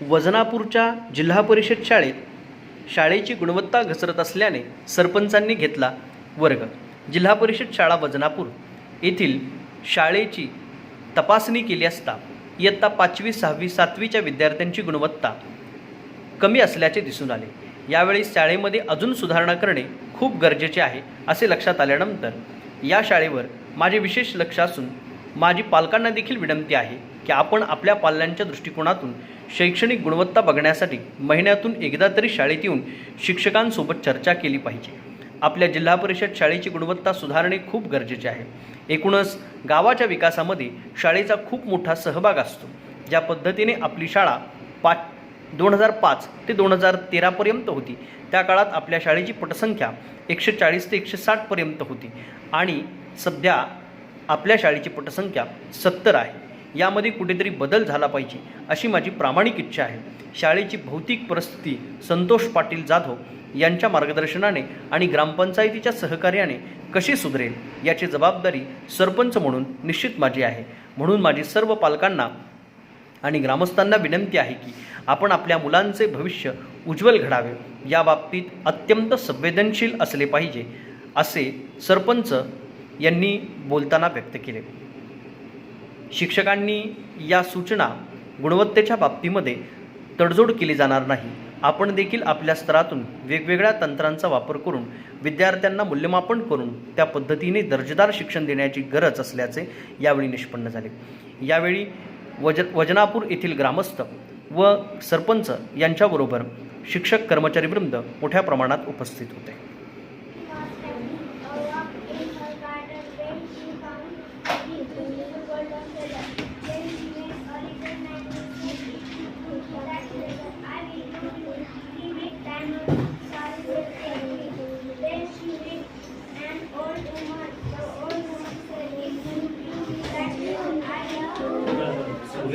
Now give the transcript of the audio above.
वजनापूरच्या जिल्हा परिषद शाळेत शाळेची गुणवत्ता घसरत असल्याने सरपंचांनी घेतला वर्ग. जिल्हा परिषद शाळा वजनापूर येथील शाळेची तपासणी केली असता इयत्ता पाचवी सहावी सातवीच्या विद्यार्थ्यांची गुणवत्ता कमी असल्याचे दिसून आले. यावेळी शाळेमध्ये अजून सुधारणा करणे खूप गरजेचे आहे असे लक्षात आल्यानंतर या शाळेवर माझे विशेष लक्ष असून माझी पालकांना देखील विनंती आहे की आपण आपल्या पाल्यांच्या दृष्टिकोनातून शैक्षणिक गुणवत्ता बघण्यासाठी महिन्यातून एकदा तरी शाळेत येऊन शिक्षकांसोबत चर्चा केली पाहिजे. आपल्या जिल्हा परिषद शाळेची गुणवत्ता सुधारणे खूप गरजेचे आहे. एकूणच गावाच्या विकासामध्ये शाळेचा खूप मोठा सहभाग असतो. ज्या पद्धतीने आपली शाळा पाच दोन हजार पाच ते दोन हजार तेरापर्यंत होती त्या काळात आपल्या शाळेची पटसंख्या एकशे चाळीस ते एकशे साठपर्यंत होती आणि सध्या आपल्या शाळेची पटसंख्या सत्तर आहे. यामध्ये कुठेतरी बदल झाला पाहिजे अशी माझी प्रामाणिक इच्छा आहे. शाळेची भौतिक परिस्थिती संतोष पाटील जाधव यांच्या मार्गदर्शनाने आणि ग्रामपंचायतीच्या सहकार्याने कशी सुधरेल याची जबाबदारी सरपंच म्हणून निश्चित माझी आहे. म्हणून माझी सर्व पालकांना आणि ग्रामस्थांना विनंती आहे की आपण आपल्या मुलांचे भविष्य उज्ज्वल घडावे. या बाबतीत अत्यंत संवेदनशील असले पाहिजे असे सरपंच यांनी बोलताना व्यक्त केले. शिक्षकांनी या सूचना गुणवत्तेच्या बाबतीमध्ये तडजोड केली जाणार नाही. आपण देखील आपल्या स्तरातून वेगवेगळ्या तंत्रांचा वापर करून विद्यार्थ्यांना मूल्यमापन करून त्या पद्धतीने दर्जेदार शिक्षण देण्याची गरज असल्याचे यावेळी निष्पन्न झाले. यावेळी वज वजनापूर येथील ग्रामस्थ व सरपंच यांच्याबरोबर शिक्षक कर्मचारीवृंद मोठ्या प्रमाणात उपस्थित होते.